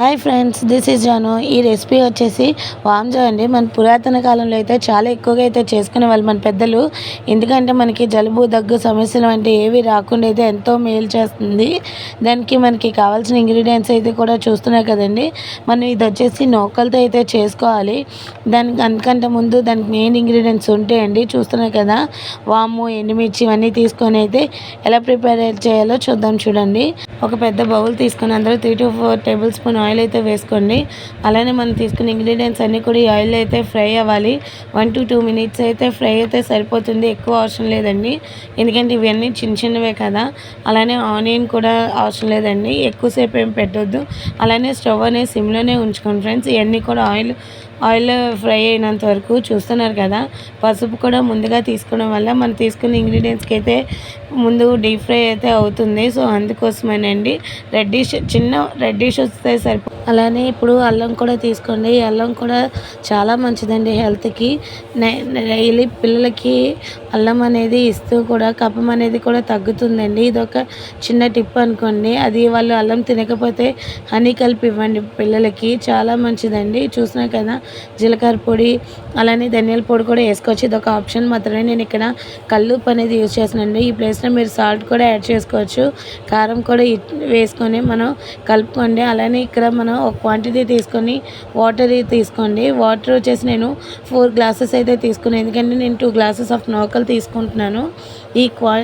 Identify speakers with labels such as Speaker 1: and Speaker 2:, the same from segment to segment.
Speaker 1: Hi friends this is Janu. ఈ recipe వచ్చేసి వాంజా అండి. మన పురాతన కాలంలో అయితే చాలా ఎక్కువగా అయితే చేసుకునే వాళ్ళు మన పెద్దలు. ఎందుకంటే మనకి జలుబు దగ్గు సమస్యలు అంటే ఏవి రాకుండా అయితే ఎంతో మేలు చేస్తుంది. దానికి మనకి కావాల్సిన ఇంగ్రీడియంట్స్ అయితే కూడా చూస్తున్నాయి కదండి. మనం ఇది వచ్చేసి నౌకలతో అయితే చేసుకోవాలి. దానికి అందుకంటే ముందు దానికి మెయిన్ ఇంగ్రీడియంట్స్ ఉంటాయండి చూస్తున్నాయి కదా. వాము ఎండుమిర్చి ఇవన్నీ తీసుకొని అయితే ఎలా ప్రిపేర్ చేయాలో చూద్దాం చూడండి. ఒక పెద్ద బౌల్ తీసుకొని అందులో three to four tablespoon oil oil అయితే వేసుకోండి. అలానే మనం తీసుకున్న ఇంగ్రీడియంట్స్ అన్నీ కూడా ఈ ఆయిల్ అయితే ఫ్రై అవ్వాలి. వన్ టు టూ మినిట్స్ అయితే ఫ్రై అయితే సరిపోతుంది. ఎక్కువ అవసరం లేదండి. ఎందుకంటే ఇవన్నీ చిన్న చిన్నవే కదా. అలానే ఆనియన్ కూడా అవసరం లేదండి. ఎక్కువసేపు ఏం పెట్టొద్దు. అలానే స్టవ్ అనేది సిమ్లోనే ఉంచుకోండి ఫ్రెండ్స్. ఇవన్నీ కూడా ఆయిల్ ఆయిల్ ఫ్రై అయినంత వరకు చూస్తున్నారు కదా. పసుపు కూడా ముందుగా తీసుకోవడం వల్ల మనం తీసుకున్న ఇంగ్రీడియంట్స్కి అయితే ముందు డీప్ ఫ్రై అయితే అవుతుంది. సో అందుకోసమేనండి. రెడ్డిష్ చిన్న రెడ్డిష్ వస్తే సరిపో అలానే ఇప్పుడు అల్లం కూడా తీసుకోండి. అల్లం కూడా చాలా మంచిదండి హెల్త్కి డైలీ పిల్లలకి అల్లం అనేది ఇస్తూ కూడా కఫం అనేది కూడా తగ్గుతుందండి. ఇది ఒక చిన్న టిప్ అనుకోండి. అది వాళ్ళు అల్లం తినకపోతే హనీ కలిపి ఇవ్వండి పిల్లలకి. చాలా మంచిదండి. చూసినా కదా జీలకర్ర పొడి అలానే ధనియాల పొడి కూడా వేసుకోవచ్చు. ఇది ఒక ఆప్షన్ మాత్రమే. నేను ఇక్కడ కల్లుప్పు అనేది యూజ్ చేస్తున్నాను ఈ ప్లేస్లో మీరు సాల్ట్ కూడా యాడ్ చేసుకోవచ్చు. కారం కూడా వేసుకొని మనం కలుపుకోండి. అలానే ఇక్కడ మనం ఒక క్వాంటిటీ తీసుకొని వాటర్ తీసుకోండి. వాటర్ వచ్చేసి నేను ఫోర్ గ్లాసెస్ అయితే తీసుకున్నాను. ఎందుకంటే నేను టూ గ్లాసెస్ ఆఫ్ నోకలు తీసుకుంటున్నాను. ఈ క్వా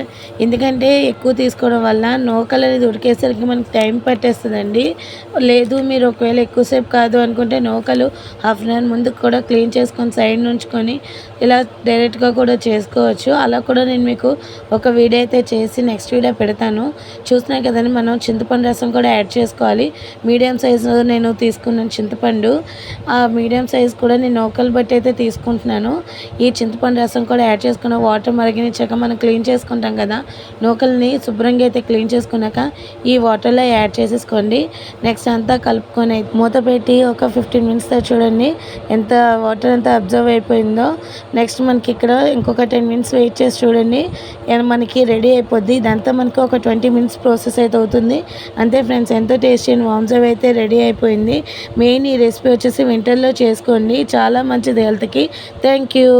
Speaker 1: ఎందుకంటే ఎక్కువ తీసుకోవడం వల్ల నోకలు అనేది ఉడికేసరికి మనకి టైం పట్టేస్తుందండి. లేదు మీరు ఒకవేళ ఎక్కువసేపు కాదు అనుకుంటే నోకలు హాఫ్ అన్ దాని ముందు కూడా క్లీన్ చేసుకొని సైడ్ నుంచుకొని ఇలా డైరెక్ట్గా కూడా చేసుకోవచ్చు. అలా కూడా నేను మీకు ఒక వీడియో అయితే చేసి నెక్స్ట్ వీడియో పెడతాను. చూసినా కదండి మనం చింతపండు రసం కూడా యాడ్ చేసుకోవాలి. మీడియం సైజు నేను తీసుకున్నాను చింతపండు ఆ మీడియం సైజ్ కూడా నేను నౌకలు బట్టి అయితే తీసుకుంటున్నాను. ఈ చింతపండు రసం కూడా యాడ్ చేసుకున్న వాటర్ మరిగినిచ్చాక మనం క్లీన్ చేసుకుంటాం కదా. నూకల్ని శుభ్రంగా అయితే క్లీన్ చేసుకున్నాక ఈ వాటర్లో యాడ్ చేసేసుకోండి. నెక్స్ట్ అంతా కలుపుకొని మూత పెట్టి ఒక ఫిఫ్టీన్ మినిట్స్ చూడండి. ఎంత వాటర్ ఎంత అబ్జర్వ్ అయిపోయిందో. నెక్స్ట్ మనకి ఇక్కడ ఇంకొక టెన్ మినిట్స్ వెయిట్ చేసి చూడండి. మనకి రెడీ అయిపోద్ది. ఇదంతా మనకి ఒక ట్వంటీ మినిట్స్ ప్రాసెస్ అయితే అవుతుంది. అంతే ఫ్రెండ్స్ ఎంతో టేస్టీ అండ్ వామ్జవ్ అయితే రెడీ అయిపోయింది. మెయిన్ ఈ రెసిపీ వచ్చేసి వింటర్లో చేసుకోండి. చాలా మంచిది హెల్త్కి. Thank you.